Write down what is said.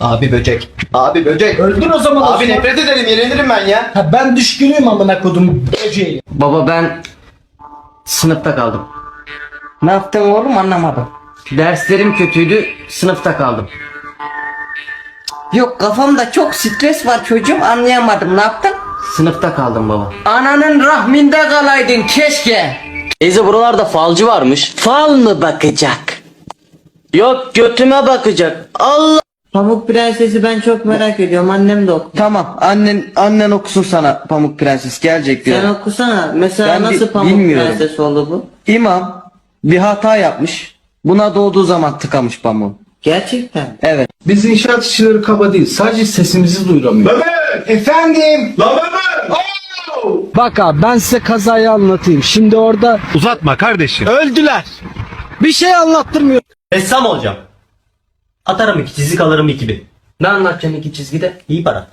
Abi böcek. Abi böcek. Öldür o zaman Abi nefret ederim yenilirim ben ya. Ha, ben düşkünüyüm amına kodum böceği. Baba ben sınıfta kaldım. Ne yaptın oğlum anlamadım. Derslerim kötüydü, sınıfta kaldım. Yok kafamda çok stres var çocuğum anlayamadım ne yaptın? Sınıfta kaldım baba. Ananın rahminde kalaydın keşke. Teyze buralarda falcı varmış. Fal mı bakacak? Yok götüme bakacak. Allah. Pamuk Prensesi ben çok merak ediyorum annem de oku. Tamam annen annen okusun sana Pamuk Prenses gelecek diyor. Sen okusana mesela Ben bi- nasıl Pamuk bilmiyorum. Prenses oldu bu? İmam bir hata yapmış. Buna doğduğu zaman tıkamış pamuğu. Gerçekten. Evet. Biz inşaat işçileri kaba değil sadece sesimizi duyuramıyor. Efendim. Bak abi ben size kazayı anlatayım. Şimdi orada Uzatma kardeşim. öldüler. Bir şey anlattırmıyor. Ressam olacağım. Atarım iki çizik alırım iki bin. Ne anlatacaksın iki çizgide? İyi para.